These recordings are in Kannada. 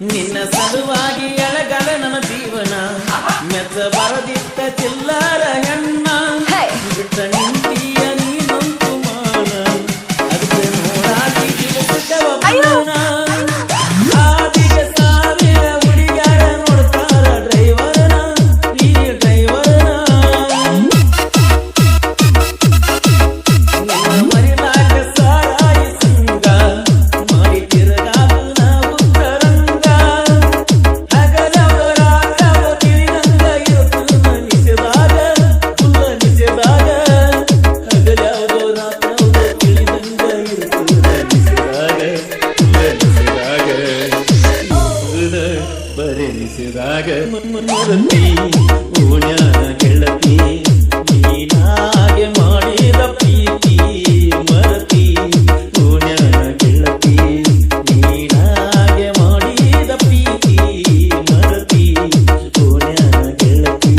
ನಿನ್ನ ಸಲುವಾಗಿ ಎಳಗಲ ನನ್ನ ಜೀವನ. ಮೆಚ್ಚ ಬರದಿತ್ತ ಚಿಲ್ಲರ ಹೆಣ್ಣ ನಿಜದಾಗ ಮರತಿ ಓಣ್ಯಾನ ಗೆಳತಿ ನೀನಾಗೆ ಮಾಡಿದ ಪ್ರೀತಿ ಮರತಿ ಓಣ್ಯಾನ ಗೆಳತಿ ನೀನಾಗೆ ಮಾಡಿದ ಪ್ರೀತಿ ಮರತಿ ಓಣ್ಯಾನ ಗೆಳತಿ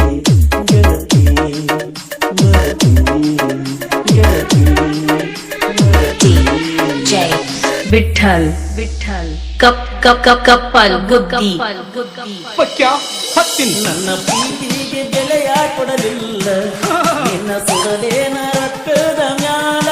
ಗೆಳತಿ ಮರತಿ ಗೆಳತಿ ಮರತಿ. ಜೈ. ವಿಠಲ್ ವಿಠಲ್ ಕಪ್ ಕಪ್ ಕಪ್ ಕಪ್ಪಲ್ ಗುದ್ದಿ ಪಕ್ಯ ಹತ್ತಿನ ನನ್ನ ಪ್ರೀತಿಗೆ ಬೆಲೆಯ ಕೊಡಲಿಲ್ಲ ನಿನ್ನ ಸುಡಲೇನ ರಕ್ತದ ಮ್ಯಾಲ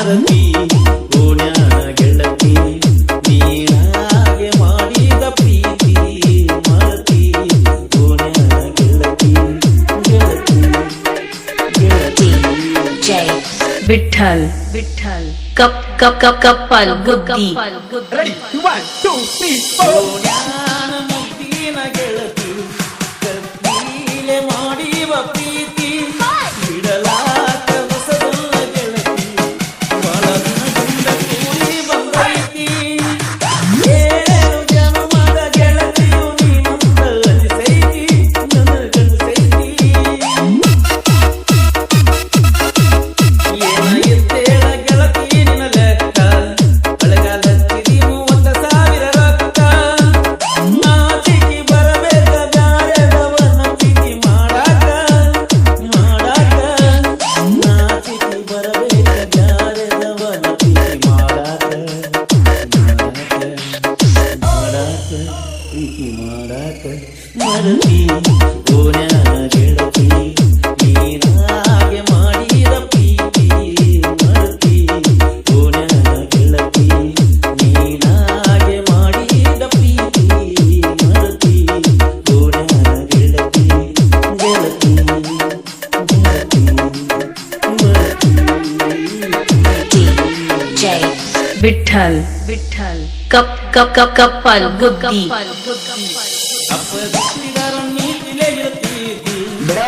ಮರತಿ ಓಣ್ಯಾನ ಗೆಳತಿ ನೀನಾಗೆ ಮಾಡಿದ ಪ್ರೀತಿ ಮರತಿ ಓಣ್ಯಾನ ಗೆಳತಿ ಗೆಳತಿ ಗೆಳತಿ ಜೈ ವಿಠಲ್ ವಿಠಲ್ ಕಪ್ ಕಪ್ ಕಪ್ ಕಪ್ಪಲ್ ಗುದ್ದಿ ready one two three four ಓಣ್ಯಾನ ಮುದ್ದಿನ ಮರತಿ ಓಣ್ಯಾನ ಗೆಳತಿ ನೀನಾಗೆ ಮಾಡಿದ ಪ್ರೀತಿ ಮರತಿ ಓಣ್ಯಾನ ಗೆಳತಿ ನೀನಾಗೆ ಮಾಡಿದ ಪ್ರೀತಿ ಮರತಿ ಓಣ್ಯಾನ ಗೆಳತಿ ಗೆಳತಿ ಗೆಳತಿ ಮರತಿ ಜೈ ವಿಠಲ್ ವಿಠಲ್ ಕಪ್ ಕಪ್ ಕಪ್ ಕಪ್ಪಲ್ ಗುದ್ದಿ அப்ப வெற்றிகாரன் நீட்டிலே இருத்தீர்கள்